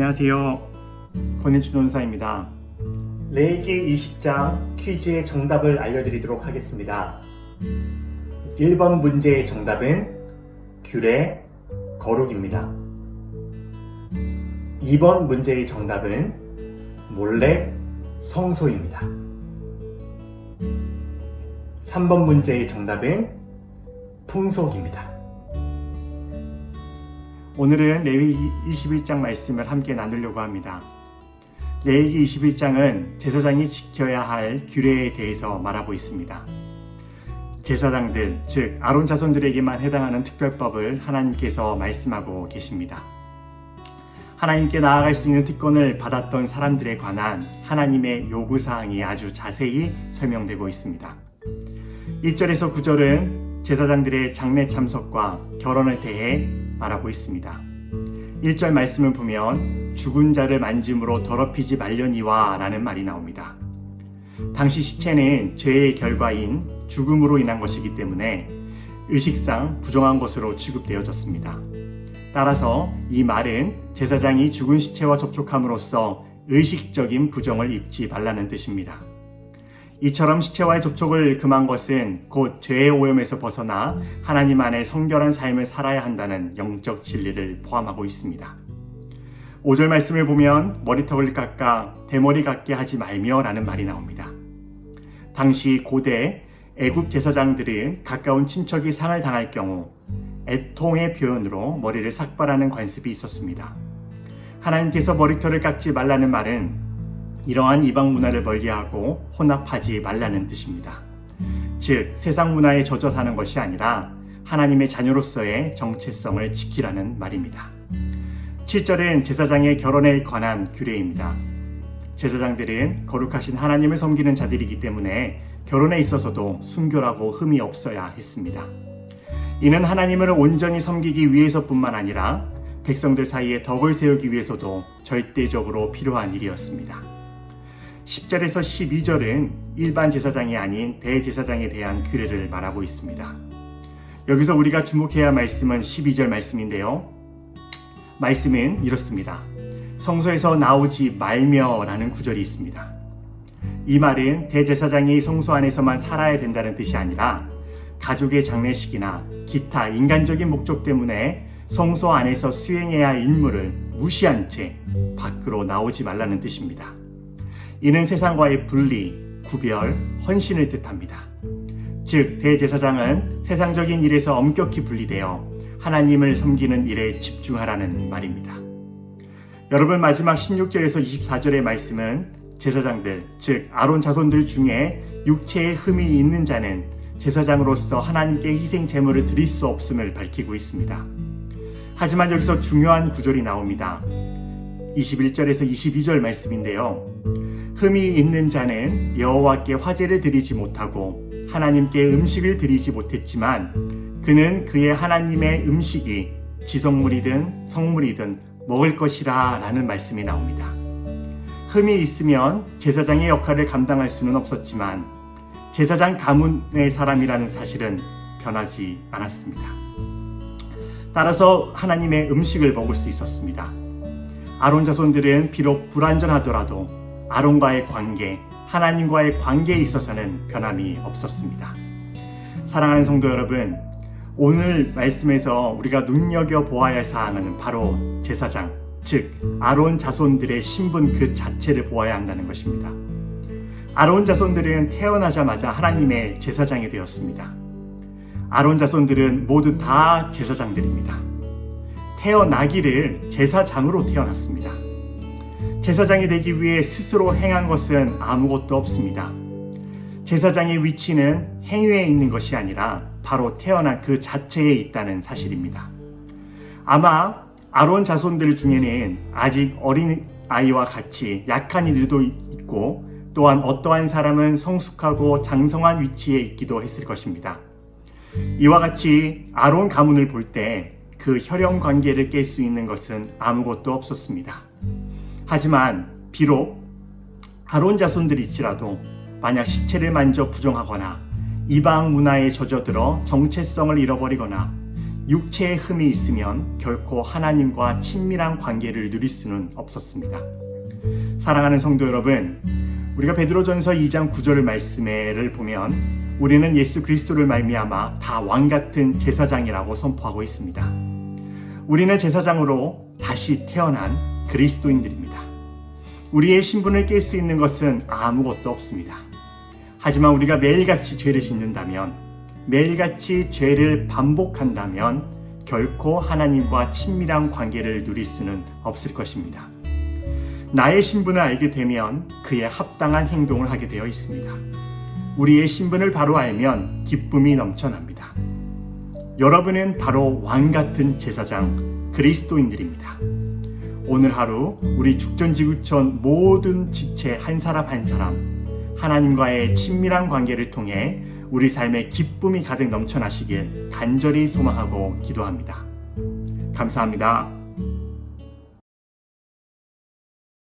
안녕하세요. 권혜주 전사입니다. 레이기 20장 퀴즈의 정답을 알려드리도록 하겠습니다. 1번 문제의 정답은 규례, 거룩입니다. 2번 문제의 정답은 몰래, 성소입니다. 3번 문제의 정답은 풍속입니다. 오늘은 레위기 21장 말씀을 함께 나누려고 합니다. 레위기 21장은 제사장이 지켜야 할 규례에 대해서 말하고 있습니다. 제사장들, 즉 아론 자손들에게만 해당하는 특별법을 하나님께서 말씀하고 계십니다. 하나님께 나아갈 수 있는 특권을 받았던 사람들에 관한 하나님의 요구 사항이 아주 자세히 설명되고 있습니다. 1절에서 9절은 제사장들의 장례 참석과 결혼에 대해 말하고 있습니다. 1절 말씀을 보면 죽은 자를 만짐으로 더럽히지 말려니와 라는 말이 나옵니다. 당시 시체는 죄의 결과인 죽음으로 인한 것이기 때문에 의식상 부정한 것으로 취급되어졌습니다. 따라서 이 말은 제사장이 죽은 시체와 접촉함으로써 의식적인 부정을 입지 말라는 뜻입니다. 이처럼 시체와의 접촉을 금한 것은 곧 죄의 오염에서 벗어나 하나님 안에 성결한 삶을 살아야 한다는 영적 진리를 포함하고 있습니다. 5절 말씀을 보면 머리털을 깎아 대머리 같게 하지 말며 라는 말이 나옵니다. 당시 고대 애국 제사장들은 가까운 친척이 상을 당할 경우 애통의 표현으로 머리를 삭발하는 관습이 있었습니다. 하나님께서 머리털을 깎지 말라는 말은 이러한 이방 문화를 멀리하고 혼합하지 말라는 뜻입니다. 즉, 세상 문화에 젖어 사는 것이 아니라 하나님의 자녀로서의 정체성을 지키라는 말입니다. 7절은 제사장의 결혼에 관한 규례입니다. 제사장들은 거룩하신 하나님을 섬기는 자들이기 때문에 결혼에 있어서도 순결하고 흠이 없어야 했습니다. 이는 하나님을 온전히 섬기기 위해서뿐만 아니라 백성들 사이에 덕을 세우기 위해서도 절대적으로 필요한 일이었습니다. 10절에서 12절은 일반 제사장이 아닌 대제사장에 대한 규례를 말하고 있습니다. 여기서 우리가 주목해야 할 말씀은 12절 말씀인데요. 말씀은 이렇습니다. 성소에서 나오지 말며 라는 구절이 있습니다. 이 말은 대제사장이 성소 안에서만 살아야 된다는 뜻이 아니라 가족의 장례식이나 기타 인간적인 목적 때문에 성소 안에서 수행해야 할 임무를 무시한 채 밖으로 나오지 말라는 뜻입니다. 이는 세상과의 분리, 구별, 헌신을 뜻합니다. 즉, 대제사장은 세상적인 일에서 엄격히 분리되어 하나님을 섬기는 일에 집중하라는 말입니다. 여러분 마지막 16절에서 24절의 말씀은 제사장들, 즉 아론 자손들 중에 육체에 흠이 있는 자는 제사장으로서 하나님께 희생 제물을 드릴 수 없음을 밝히고 있습니다. 하지만 여기서 중요한 구절이 나옵니다. 21절에서 22절 말씀인데요. 흠이 있는 자는 여호와께 화제를 드리지 못하고 하나님께 음식을 드리지 못했지만 그는 그의 하나님의 음식이 지성물이든 성물이든 먹을 것이라 라는 말씀이 나옵니다. 흠이 있으면 제사장의 역할을 감당할 수는 없었지만 제사장 가문의 사람이라는 사실은 변하지 않았습니다. 따라서 하나님의 음식을 먹을 수 있었습니다. 아론 자손들은 비록 불완전하더라도 아론과의 관계, 하나님과의 관계에 있어서는 변함이 없었습니다. 사랑하는 성도 여러분, 오늘 말씀에서 우리가 눈여겨 보아야 할 사항은 바로 제사장, 즉 아론 자손들의 신분 그 자체를 보아야 한다는 것입니다. 아론 자손들은 태어나자마자 하나님의 제사장이 되었습니다. 아론 자손들은 모두 다 제사장들입니다. 태어나기를 제사장으로 태어났습니다. 제사장이 되기 위해 스스로 행한 것은 아무것도 없습니다. 제사장의 위치는 행위에 있는 것이 아니라 바로 태어난 그 자체에 있다는 사실입니다. 아마 아론 자손들 중에는 아직 어린 아이와 같이 약한 이들도 있고 또한 어떠한 사람은 성숙하고 장성한 위치에 있기도 했을 것입니다. 이와 같이 아론 가문을 볼 때 그 혈연 관계를 깰 수 있는 것은 아무것도 없었습니다. 하지만 비록 아론 자손들일지라도 만약 시체를 만져 부정하거나 이방 문화에 젖어들어 정체성을 잃어버리거나 육체의 흠이 있으면 결코 하나님과 친밀한 관계를 누릴 수는 없었습니다. 사랑하는 성도 여러분, 우리가 베드로전서 2장 9절 말씀을 보면 우리는 예수 그리스도를 말미암아 다 왕 같은 제사장이라고 선포하고 있습니다. 우리는 제사장으로 다시 태어난 그리스도인들입니다. 우리의 신분을 깰 수 있는 것은 아무것도 없습니다. 하지만 우리가 매일같이 죄를 짓는다면, 매일같이 죄를 반복한다면 결코 하나님과 친밀한 관계를 누릴 수는 없을 것입니다. 나의 신분을 알게 되면 그에 합당한 행동을 하게 되어 있습니다. 우리의 신분을 바로 알면 기쁨이 넘쳐납니다. 여러분은 바로 왕 같은 제사장 그리스도인들입니다. 오늘 하루 우리 죽전지구촌 모든 지체 한 사람 한 사람 하나님과의 친밀한 관계를 통해 우리 삶에 기쁨이 가득 넘쳐나시길 간절히 소망하고 기도합니다. 감사합니다.